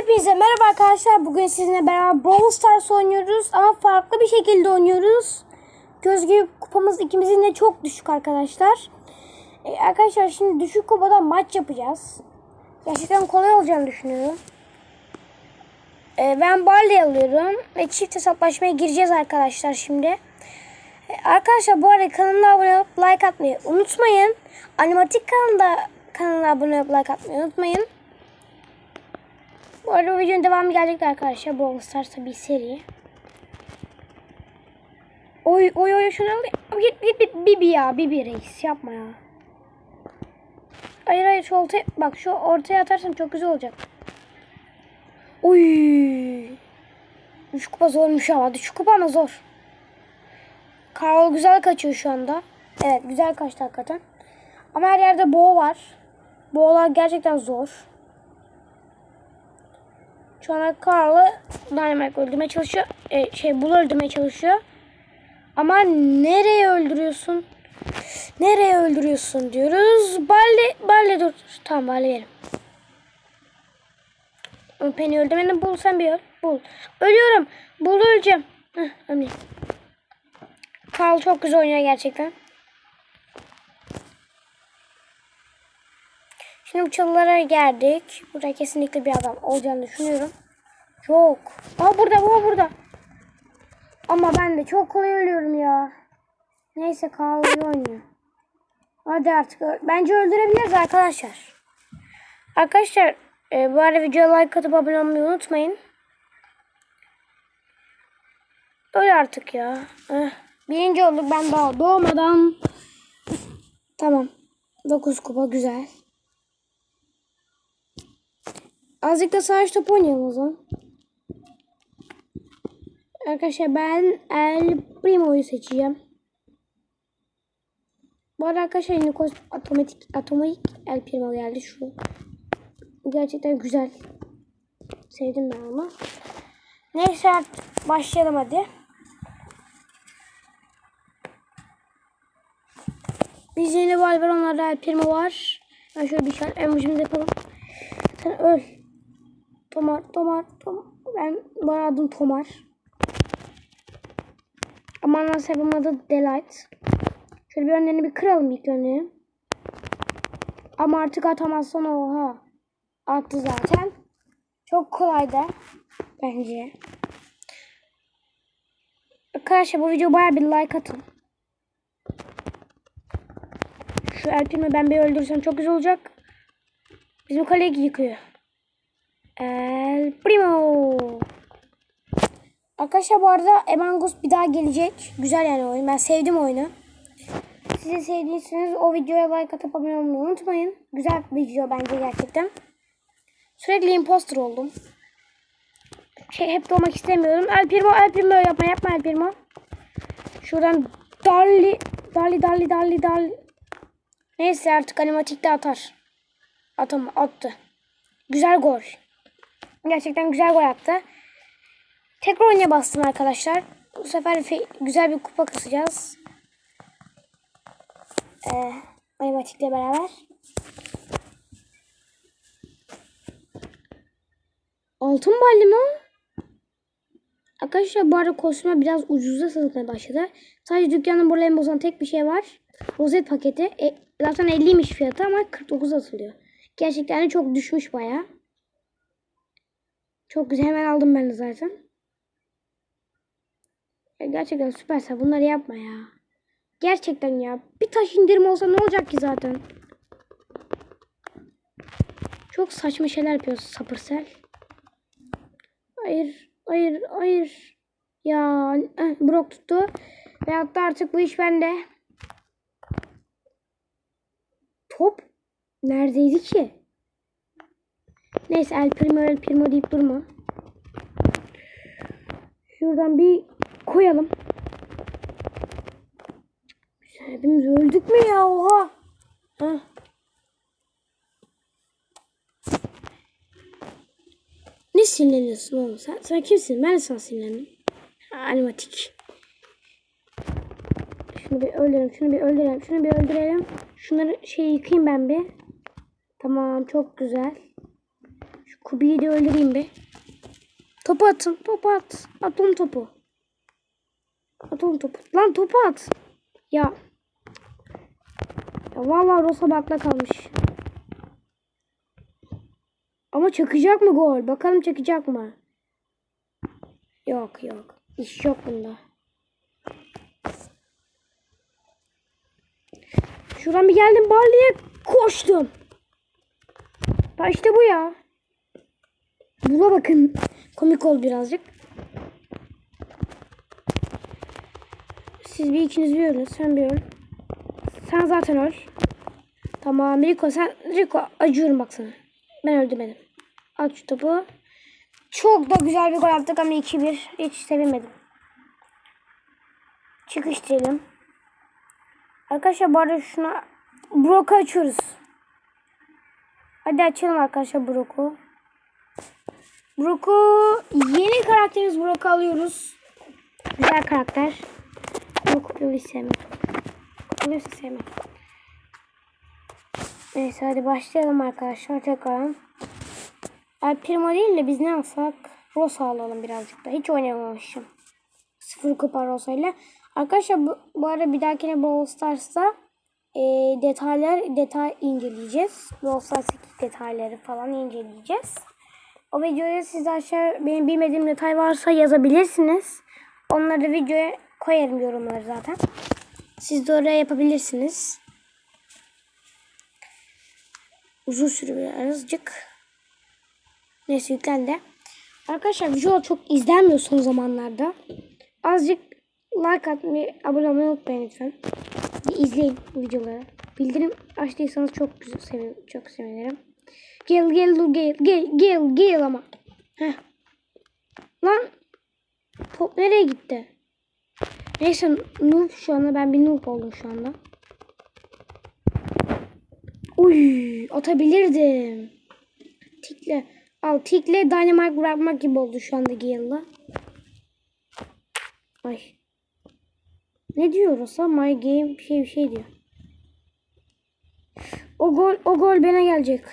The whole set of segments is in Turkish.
Hepinize merhaba arkadaşlar. Bugün sizinle beraber Brawl Stars oynuyoruz ama farklı bir şekilde oynuyoruz. Göz gibi kupamız ikimizin de çok düşük arkadaşlar. Ee, arkadaşlar şimdi düşük kupada maç yapacağız. Gerçekten kolay olacağını düşünüyorum. Ee, ben Barley alıyorum ve çift hesaplaşmaya gireceğiz arkadaşlar şimdi. Ee, arkadaşlar bu arada kanalıma abone olup like atmayı unutmayın. Animatik kanalda kanala abone olup like atmayı unutmayın. Bu arada bu videonun devamı gelecek arkadaşlar. Brawl Stars'ta bir seri. Oy oy oy şunu al. Git git git Bibi ya. Bibi reis yapma ya. Hayır hayır şu ortaya bak şu ortaya atarsam çok güzel olacak. Oy. Üç kupa zormuş ama. Üç kupa ama zor. Karol güzel kaçıyor şu anda. Evet güzel kaçtı hakikaten. Ama her yerde boğa var. Boğalar gerçekten zor. Şu anda Carl'ı Dynamite öldürmeye çalışıyor. E, şey Bull öldürmeye çalışıyor. Ama nereye öldürüyorsun? Nereye öldürüyorsun diyoruz. Balle, balle dur. Tamam balle yerim. Penny öldürmeni bul sen bir öl. Bul. Ölüyorum. Bul öleceğim. Heh. Carl çok güzel oynuyor gerçekten. Şimdi bu çalılara geldik. Burada kesinlikle bir adam olacağını düşünüyorum. Yok. Aa burada bu burada. Ama ben de çok kolay ölüyorum ya. Neyse Karl oynuyor. Hadi artık. Bence öldürebiliriz arkadaşlar. Arkadaşlar e, bu arada videoya like atıp abone olmayı unutmayın. Öyle artık ya. Eh, birinci olduk ben daha doğmadan. Tamam. 9 kupa güzel. Azıcık da savaş topu oynayalım o zaman. Arkadaşlar ben El Primo'yu seçeceğim. Bu arada arkadaşlar yeni kos- otomatik atomik El Primo geldi şu. Gerçekten güzel. Sevdim ben ama. Neyse başlayalım hadi. Biz yeni Valver onlarda El Primo var. Ben şöyle bir şey emojimi de yapalım. Sen öl. Tomar, Tomar, Tomar. Ben bana adım Tomar. Ama ana sebebim adı Delight. Şöyle bir önlerini bir kıralım ilk önlerini. Ama artık atamazsan oha. Attı zaten. Çok kolay da. Bence. Arkadaşlar bu video baya bir like atın. Şu Alpin'i ben bir öldürsem çok güzel olacak. Bizim kaleyi yıkıyor. El Primo. Arkadaşlar bu arada Among bir daha gelecek. Güzel yani oyun. Ben sevdim oyunu. Siz de sevdiyseniz o videoya like atıp abone olmayı unutmayın. Güzel bir video bence gerçekten. Sürekli imposter oldum. Şey, hep doğmak istemiyorum. El Primo, El Primo yapma, yapma El Primo. Şuradan Darli, Darli, Darli, Darli, Darli. Neyse artık animatikte atar. Atam, attı. Güzel gol. Gerçekten güzel gol attı. Tekrar oynaya bastım arkadaşlar. Bu sefer fe- güzel bir kupa kasacağız. Ee, animatikle beraber. Altın balli mi? Arkadaşlar bu arada kostüme biraz ucuza satılmaya başladı. Sadece dükkanın buralarını bozan tek bir şey var. Rozet paketi. E, zaten 50'ymiş fiyatı ama 49 atılıyor. Gerçekten çok düşmüş baya. Çok güzel hemen aldım ben de zaten. Ya gerçekten süperse bunları yapma ya. Gerçekten ya. Bir taş indirim olsa ne olacak ki zaten? Çok saçma şeyler yapıyorsun sapırsel. Hayır, hayır, hayır. Ya eh, Brock tuttu. Ve hatta artık bu iş bende. Top neredeydi ki? Neyse El Primo El Primo deyip durma. Şuradan bir koyalım. Hepimiz öldük mü ya oha? Heh. Ne sinirleniyorsun oğlum sen? Sen kimsin? Ben sana sinirlendim. Animatik. Şunu bir öldürelim, şunu bir öldürelim, şunu bir öldürelim. Şunları şey yıkayayım ben bir. Tamam çok güzel. Kubi'yi de öldüreyim be. Topu atın. Topu at. At onu topu. At onu topu. Lan topu at. Ya. Ya vallahi Rosa bakla kalmış. Ama çakacak mı gol? Bakalım çakacak mı? Yok yok. İş yok bunda. Şuradan bir geldim Barley'e koştum. Ha işte bu ya. Buna bakın. Komik ol birazcık. Siz bir ikiniz bir ölün. Sen bir öl. Sen zaten öl. Tamam Rico sen Rico acıyorum bak sana. Ben öldürmedim. At şu topu. Çok da güzel bir gol attık ama 2-1. Hiç sevinmedim. Çıkıştıralım. Arkadaşlar bu şuna Brock'u açıyoruz. Hadi açalım arkadaşlar Brock'u. Brock'u yeni karakterimiz Brock'u alıyoruz. Güzel karakter. Ama Kuplyo'yu sevmem. Kuplyo'yu sevmem. Neyse hadi başlayalım arkadaşlar tekrar. El Primo değil de biz ne alsak? Rosa alalım birazcık da. Hiç oynamamışım. Sıfır kupa Rosa ile. Arkadaşlar bu, bu arada bir dahakine Brawl Stars'ta e, detaylar detay inceleyeceğiz. Brawl Stars'taki detayları falan inceleyeceğiz. O videoya siz aşağı benim bilmediğim detay varsa yazabilirsiniz. Onları videoya koyarım yorumları zaten. Siz de oraya yapabilirsiniz. Uzun sürüyor birazcık. Neyse yüklendi. Arkadaşlar video çok izlenmiyor son zamanlarda. Azıcık like atmayı, abone olmayı unutmayın lütfen. Bir izleyin videoları. Bildirim açtıysanız çok güzel sevin, çok sevinirim. Gel gel dur gel gel gel gel ama. Heh. Lan top nereye gitti? Neyse noob şu anda ben bir noob oldum şu anda. Uy atabilirdim. Tikle. Al tikle dynamite bırakmak gibi oldu şu anda Gale'la. Ay. Ne diyor Rosa? My game şey bir şey diyor. O gol o gol bana gelecek.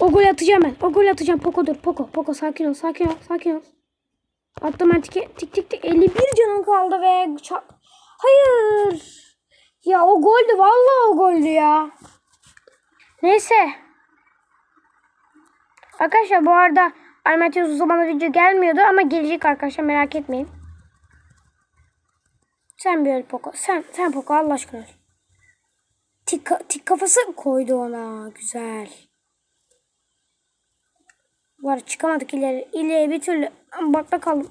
O gol atacağım ben. O gol atacağım. Poco dur. Poco. Poco sakin ol. Sakin ol. Sakin ol. Attım tike, tik tik tik. 51 canım kaldı ve çak. Hayır. Ya o goldü. Vallahi o goldü ya. Neyse. Arkadaşlar bu arada animasyon uzun zamandır video gelmiyordu ama gelecek arkadaşlar merak etmeyin. Sen bir öl Poco. Sen, sen Poco Allah aşkına. Tik, tik kafası koydu ona. Güzel. Var çıkamadık ileri. İleri bir türlü. Bakta kaldım.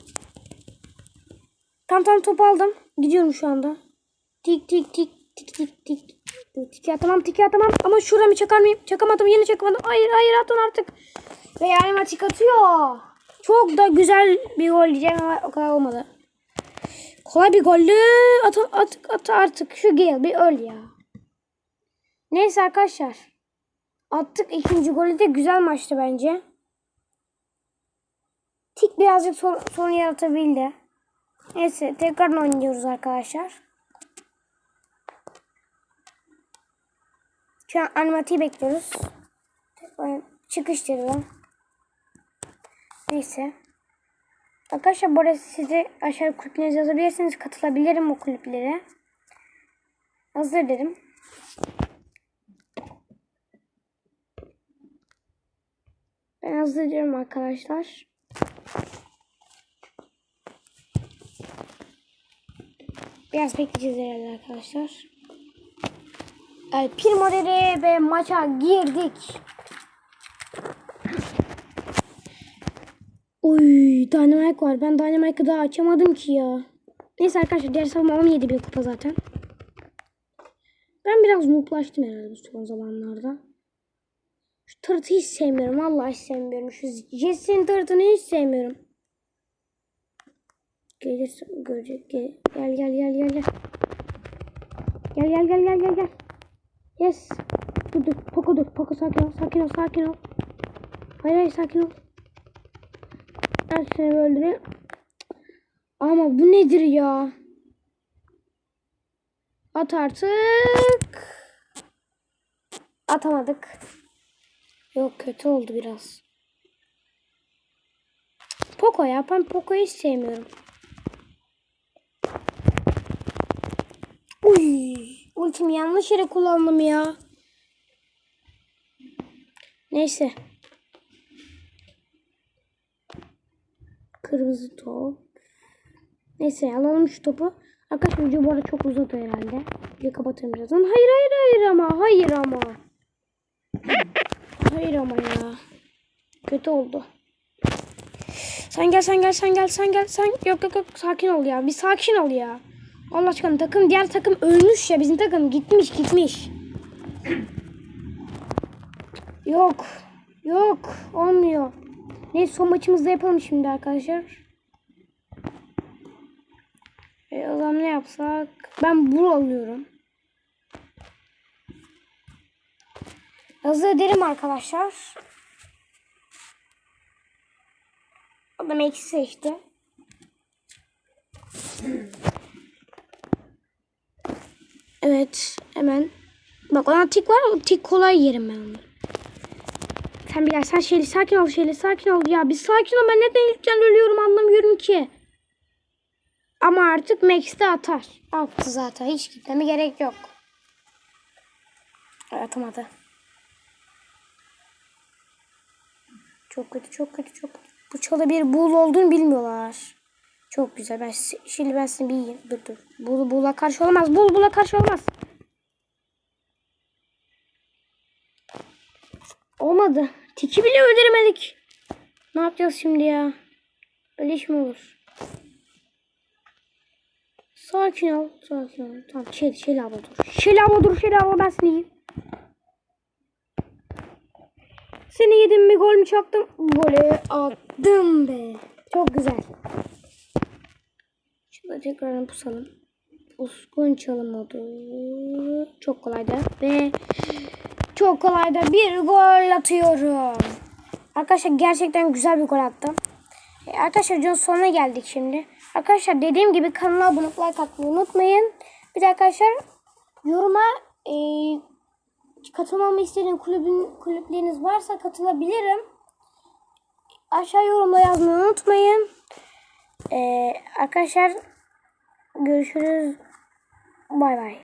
Tam tam top aldım. Gidiyorum şu anda. Tik tik tik tik tik tik. Tiki atamam tiki atamam. Ama şuramı çakar mıyım? Çakamadım yine çakamadım. Hayır hayır atın artık. Ve yani tik atıyor. Çok da güzel bir gol diyeceğim ama o kadar olmadı. Kolay bir gollü. At, at, at artık. Şu Gale bir öl ya. Neyse arkadaşlar. Attık ikinci golü de güzel maçtı bence. Tik birazcık sor, sorun yaratabildi. Neyse tekrar oynuyoruz arkadaşlar. Şu an animatiği bekliyoruz. Tekrar çıkıştırdım. Neyse. Arkadaşlar bu arada size aşağı kulüplerinizi yazabilirsiniz. Katılabilirim o kulüplere. Hazır dedim. Ben hazır diyorum arkadaşlar. Biraz bekleyeceğiz herhalde arkadaşlar. El Primo dedi ve maça girdik. Oy Dynamite var. Ben Dynamite'ı daha açamadım ki ya. Neyse arkadaşlar diğer savunma 17 bir kupa zaten. Ben biraz nooblaştım herhalde son zamanlarda. Şu tırtı hiç sevmiyorum. Vallahi hiç sevmiyorum. Şu Jesse'nin tırtını hiç sevmiyorum. Gelirse görecek. Gel gel gel gel gel. Gel gel gel gel gel gel. Yes. Dur dur. Poco dur. Poco sakin ol. Sakin ol. Sakin ol. Hayır hayır sakin ol. Ben seni öldüreyim. Ama bu nedir ya? At artık. Atamadık. Yok kötü oldu biraz. Poco ya. Ben Poco'yu hiç sevmiyorum. Ultimi yanlış yere kullandım ya. Neyse. Kırmızı top. Neyse alalım şu topu. Arkadaşlar video bu arada çok uzadı herhalde. Videoyu kapatayım birazdan. Hayır hayır hayır ama. Hayır ama. Hayır ama ya. Kötü oldu. Sen gel sen gel sen gel sen gel sen. Yok yok yok sakin ol ya. Bir sakin ol ya. Allah aşkına takım diğer takım ölmüş ya. Bizim takım gitmiş gitmiş. Yok. Yok. Olmuyor. Neyse son maçımızda yapalım şimdi arkadaşlar. E, o zaman ne yapsak? Ben bul alıyorum. Hazır ederim arkadaşlar. Adam eksi seçti. Evet hemen. Bak ona tik var o tik kolay yerim ben onu. Sen biraz sen şeyli sakin ol şeyli sakin ol ya bir sakin ol ben neden ilkten ölüyorum anlamıyorum ki. Ama artık Max'te atar. Attı zaten hiç gitmeme gerek yok. Atamadı. Çok kötü çok kötü çok kötü. Bu çalı bir buğul olduğunu bilmiyorlar. Çok güzel. Ben şimdi ben seni bir yiyeyim. Dur dur. Bul bula karşı olmaz. Bul bula karşı olmaz. Olmadı. Tiki bile öldüremedik. Ne yapacağız şimdi ya? Öyle iş mi olur? Sakin ol. Sakin ol. Tamam. Şel, Şel abla dur. Şel abla dur. Şel abla ben seni yiyeyim. Seni yedim mi gol mü çaktım? Golü attım be. Çok güzel. Tekrar pusalım. Uskun çalım modu. Çok kolaydı. Ve çok kolayda bir gol atıyorum. Arkadaşlar gerçekten güzel bir gol attım. E, arkadaşlar videonun sonuna geldik şimdi. Arkadaşlar dediğim gibi kanala abone like atmayı unutmayın. Bir de arkadaşlar yoruma e, katılmamı istediğin kulübün, kulüpleriniz varsa katılabilirim. Aşağı yorumda yazmayı unutmayın. E, arkadaşlar görüşürüz. Bay bay.